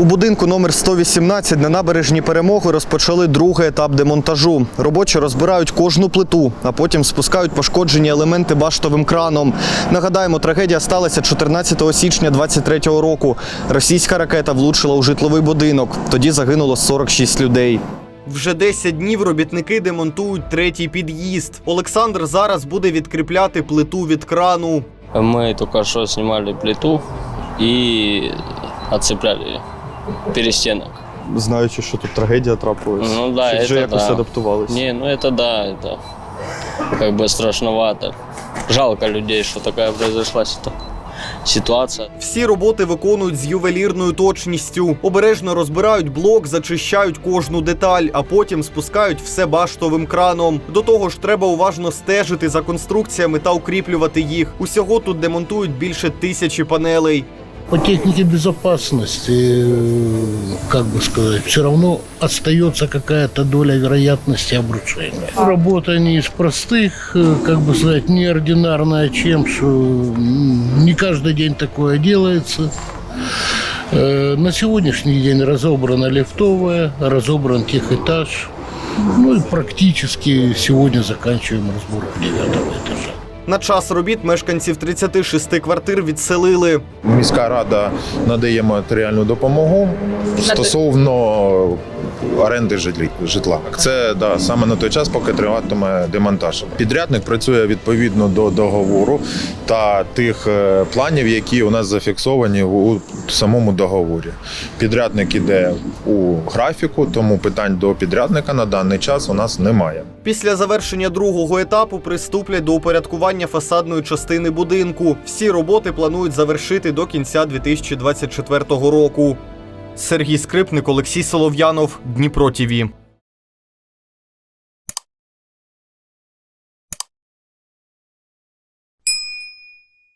У будинку номер 118 на набережні перемоги розпочали другий етап демонтажу. Робочі розбирають кожну плиту, а потім спускають пошкоджені елементи баштовим краном. Нагадаємо, трагедія сталася 14 січня 23-го року. Російська ракета влучила у житловий будинок. Тоді загинуло 46 людей. Вже 10 днів робітники демонтують третій під'їзд. Олександр зараз буде відкріпляти плиту від крану. Мы только что снимали плиту и отцепляли перестенок. Знаючи, що тут трагедія трапилась. Ну да, Чи вже это якось да. адаптувалися. Не, ну это да, это как бы страшновато. Жалко людей, что такая произошла ситу- ситуация. Всі роботи виконують з ювелірною точністю. Обережно розбирають блок, зачищають кожну деталь, а потім спускають все баштовим краном. До того ж, треба уважно стежити за конструкціями та укріплювати їх. Усього тут демонтують більше тисячі панелей. По технике безопасности, э, как бы сказать, все равно остается какая-то доля вероятности обрушения. Работа не из простых, э, как бы сказать, неординарная, чем что не каждый день такое делается. Э, На сегодняшний день разобрана лифтовая, разобран техэтаж. Ну и практически сегодня заканчиваем разборку девятого этажа. На час робіт мешканців 36 квартир відселили. Міська рада надає матеріальну допомогу стосовно оренди житла. Це да, саме на той час, поки триватиме демонтаж. Підрядник працює відповідно до договору та тих е, планів, які у нас зафіксовані у самому договорі. Підрядник іде у графіку, тому питань до підрядника на даний час у нас немає. Після завершення другого етапу приступлять до упорядкування фасадної частини будинку. Всі роботи планують завершити до кінця 2024 року. Сергій Скрипник, Олексій Солов'янов, Дніпро ТІВІ.